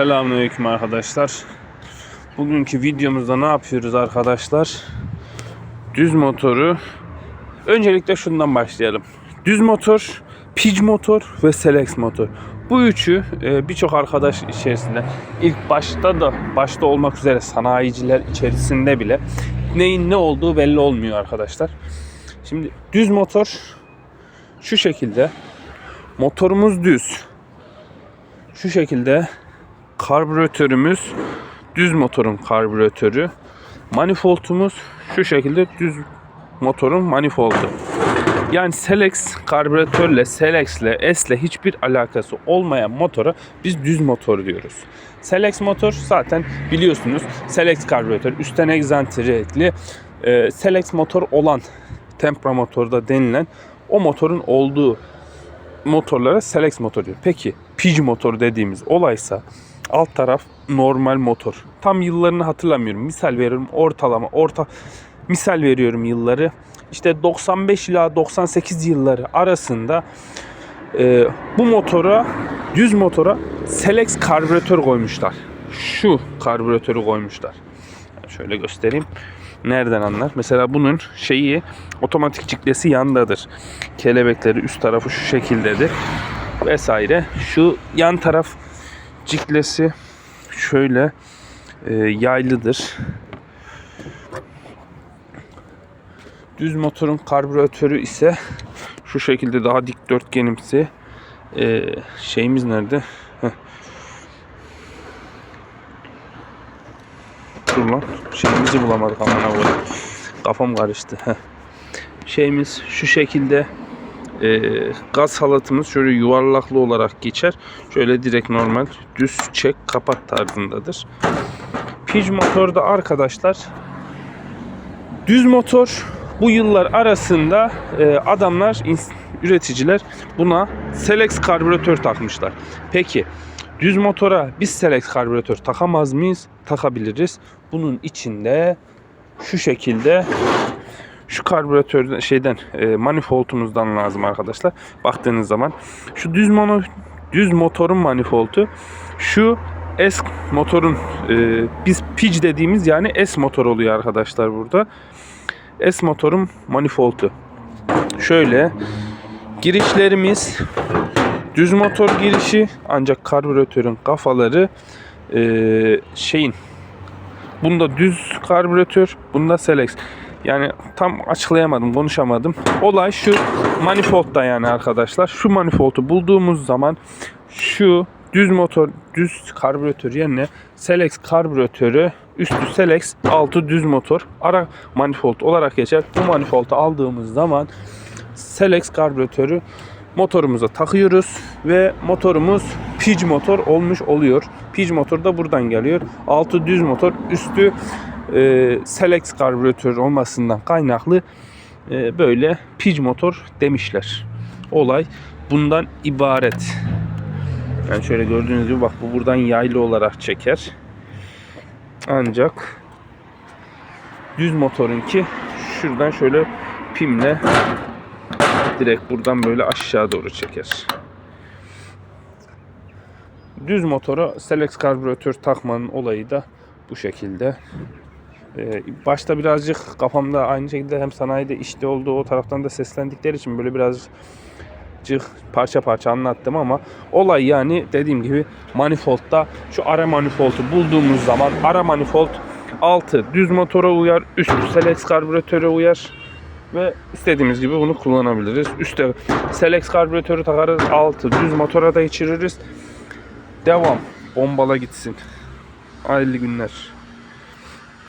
Selamünaleyküm arkadaşlar. Bugünkü videomuzda ne yapıyoruz arkadaşlar? Düz motoru. Öncelikle şundan başlayalım. Düz motor, pitch motor ve Selex motor. Bu üçü e, birçok arkadaş içerisinde ilk başta da başta olmak üzere sanayiciler içerisinde bile neyin ne olduğu belli olmuyor arkadaşlar. Şimdi düz motor şu şekilde. Motorumuz düz. Şu şekilde karbüratörümüz düz motorun karbüratörü. Manifoldumuz şu şekilde düz motorun manifoldu. Yani Selex karbüratörle, Selex'le, S'le hiçbir alakası olmayan motora biz düz motor diyoruz. Selex motor zaten biliyorsunuz Selex karbüratör üstten egzantrekli e, Selex motor olan Tempra motorda denilen o motorun olduğu motorlara Selex motor diyor. Peki Pidge motor dediğimiz olaysa alt taraf normal motor. Tam yıllarını hatırlamıyorum. Misal veriyorum ortalama orta misal veriyorum yılları. İşte 95 ila 98 yılları arasında e, bu motora düz motora Selex karbüratör koymuşlar. Şu karbüratörü koymuşlar. Şöyle göstereyim. Nereden anlar? Mesela bunun şeyi otomatik ciklesi yandadır. Kelebekleri üst tarafı şu şekildedir. Vesaire. Şu yan taraf ciklesi şöyle e, yaylıdır. Düz motorun karbüratörü ise şu şekilde daha dikdörtgenimsi. E, şeyimiz nerede? Heh. Dur lan. Şeyimizi bulamadık koyayım. Kafam karıştı. Heh. Şeyimiz şu şekilde e, gaz halatımız şöyle yuvarlaklı olarak geçer. Şöyle direkt normal düz çek kapat tarzındadır. Pitch motorda arkadaşlar düz motor bu yıllar arasında e, adamlar üreticiler buna Selex karbüratör takmışlar. Peki düz motora biz Selex karbüratör takamaz mıyız? Takabiliriz. Bunun içinde şu şekilde şu karbüratör şeyden e, manifoldumuzdan lazım arkadaşlar. Baktığınız zaman şu düz mono düz motorun manifoldu şu S motorun e, biz pitch dediğimiz yani S motor oluyor arkadaşlar burada. S motorun manifoldu. Şöyle girişlerimiz düz motor girişi ancak karbüratörün kafaları e, şeyin bunda düz karbüratör bunda Selex. Yani tam açıklayamadım, konuşamadım. Olay şu manifoldda yani arkadaşlar. Şu manifoldu bulduğumuz zaman şu düz motor, düz karbüratör yerine Selex karbüratörü, üstü Selex, altı düz motor, ara manifold olarak geçer. Bu manifoldu aldığımız zaman Selex karbüratörü motorumuza takıyoruz ve motorumuz pitch motor olmuş oluyor. Pitch motor da buradan geliyor. Altı düz motor, üstü e, Selex karbüratör olmasından kaynaklı e, böyle pitch motor demişler. Olay bundan ibaret. Yani şöyle gördüğünüz gibi bak bu buradan yaylı olarak çeker. Ancak düz motorunki şuradan şöyle pimle direkt buradan böyle aşağı doğru çeker. Düz motora Selex karbüratör takmanın olayı da bu şekilde. Ee, başta birazcık kafamda aynı şekilde hem sanayide işte olduğu o taraftan da seslendikleri için böyle birazcık parça parça anlattım ama olay yani dediğim gibi manifoldda şu ara manifoldu bulduğumuz zaman ara manifold altı düz motora uyar, üstü Selex karbüratöre uyar ve istediğimiz gibi bunu kullanabiliriz. Üste Selex karbüratörü takarız, altı düz motora da geçiririz. Devam. Bombala gitsin. Hayırlı günler.